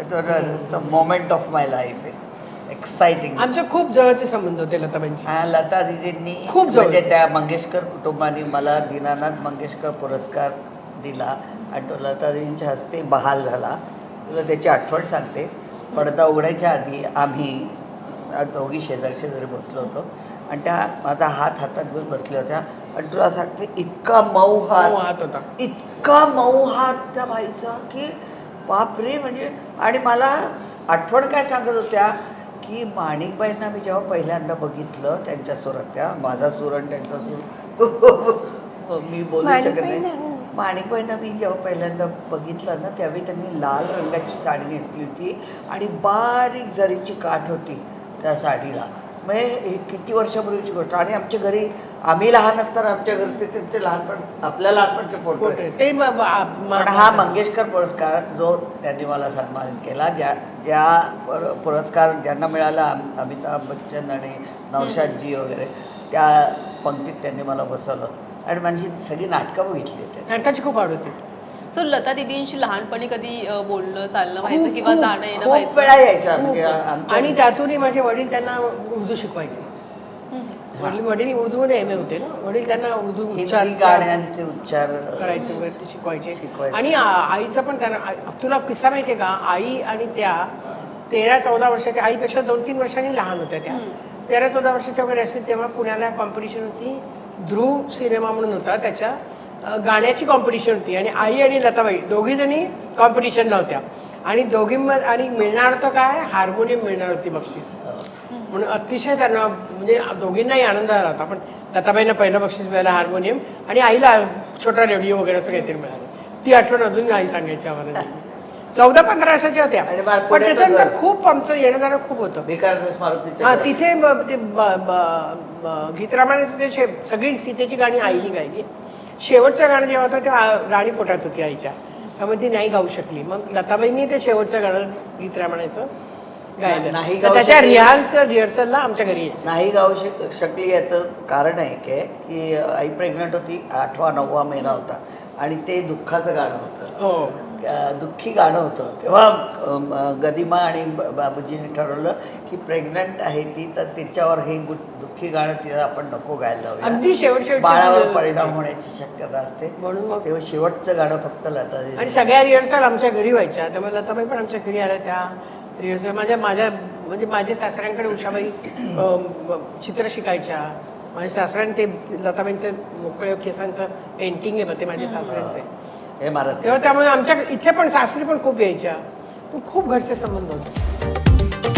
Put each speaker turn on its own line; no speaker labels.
It's a moment of my life exciting
आमचे खूप जवळचे संबंध होते लताबाईंशी
हा लता दिदींनी
खूप.
म्हणजे त्या मंगेशकर कुटुंबाने मला दीनानाथ मंगेशकर पुरस्कार दिला आणि तो लता दिदींच्या हस्ते बहाल झाला. तुला त्याची आठवण सांगते. पडदा उघडायच्या आधी आम्ही दोघी शेजारी शेजारी बसलो होतो आणि त्या माझा हात हातात घेऊन बसल्या होत्या आणि तुला सांगते इतका मऊ हात
होता.
इतका मऊ हात त्या बाईचा की बापरे म्हणजे आणि मला आठवण काय सांगत होत्या की माणिकबाईंना मी जेव्हा पहिल्यांदा बघितलं त्यांच्या सुरात त्या माझा सूर आणि त्यांचा सूर मी बोलू शकत नाही
हं.
माणिकबाईंना मी जेव्हा पहिल्यांदा बघितलं ना त्यावेळी त्यांनी लाल रंगाची साडी नेसली होती आणि बारीक जरीची काठ होती त्या साडीला म्हणजे हे किती वर्षापूर्वीची गोष्ट? आणि आमच्या घरी आम्ही लहान असताना आमच्या घरचे त्यांचे लहानपण आपल्या लहानपणचे फोटो आहेत.
ते म- म-
पण हा मंगेशकर पुरस्कार जो त्यांनी मला सन्मानित केला ज्या ज्या पुर- पुरस्कार ज्यांना मिळाला अम- अमिताभ बच्चन आणि नौशादजी वगैरे त्या पंक्तीत त्यांनी मला बसवलं. आणि माझी सगळी नाटकं बघितली होती
नाटकाची खूप आवड होती.
सो लता दिदींशी लहानपणी कधी अ, बोलणं चालणं
खूप-
व्हायचं किंवा
खूप-
जाणं येणं
खूप
व्हायचं?
वेळा यायच्या म्हणजे आमच्या
आणि त्यातूनही माझे वडील त्यांना उर्दू शिकवायचे. वडील वडील उर्दूमध्ये एम ए होते ना वडील त्यांना उर्दू उच्चार
हिंदी गाण्यांचे उच्चार
करायचे वगैरे ते शिकवायचे.
शिकवायचे.
आणि आ- आईचं पण त्यांना आ- तुला किस्सा माहितीये का? आई आणि त्या तेरा चौदा वर्षाच्या आईपेक्षा दोन तीन वर्षांनी लहान होत्या त्या. तेरा चौदा वर्षाच्या वगैरे असतील तेव्हा पुण्याला कॉम्पिटिशन होती. ध्रुव सिनेमा म्हणून होता त्याच्या. गाण्याची कॉम्पिटिशन होती. आणि आई आणि लताबाई दोघी जणी कॉम्पिटिशनला होत्या आणि दोघी आणि मिळणार होतं काय? हार्मोनियम मिळणार होती बक्षीस. म्हणून अतिशय त्यांना म्हणजे दोघींनाही आनंद झाला होता. पण लताबाईंना पहिलं बक्षीस मिळालं हार्मोनियम आणि आईला छोटा रेडिओ वगैरे असं काहीतरी मिळालं. ती आठवण अजून आई सांगायची आम्हाला. चौदा पंधरा वर्षाच्या होत्या.
आणि
पण त्याच्यानंतर. खूप आमचं येणं जाणं खूप होतं. हा. तिथे ब- ते ब- ब- ब- गीतरामायणाचं ते शे सगळी सीतेची गाणी आईने गायली. शेवटचं गाणं जेव्हा होतं तेव्हा राणी पोटात होती आईच्या. त्यामुळे ती नाही गाऊ शकली. मग लताबाईंनी ते शेवटचं गाणं गीतरामायणाचं गायलं.
नाही
तर
गाऊ
त्याच्या
शकली.
रिहर्सल रिहर्सलला आमच्या घरी यायचे.
नाही गाऊ शक शकली याचं कारण आहे की की आई प्रेग्नंट होती आठवा नववा महिना होता. आणि ते दुःखाचं गाणं होतं.
हो.
दुःखी गाणं होतं. तेव्हा गदिमा आणि बाबूजीने ठरवलं की प्रेग्नंट आहे ती तर तिच्यावर हे गु- दुःखी गाणं तिला आपण नको गायला.
अगदी शेवट शेवटच्या
बाळावर परिणाम होण्याची शक्यता असते.
म्हणून मग
तेव्हा शेवटचं गाणं फक्त लता
आणि. सगळ्या रिहर्सल आमच्या घरी व्हायच्या. त्यामुळे लताबाई पण आमच्या घरी आल्या त्या रिहर्सल माझ्या माझ्या म्हणजे माझ्या सासऱ्यांकडे उषाबाई चित्र शिकायच्या. माझ्या सासऱ्याने ते लताबाईंचं मोकळ्या केसांचं पेंटिंग आहे बघ ते माझ्या सासऱ्यांचे.
हे महाराज
तेव्हा त्यामुळे आमच्या इथे पण सासरी पण खूप यायच्या. खूप घरचे संबंध होते.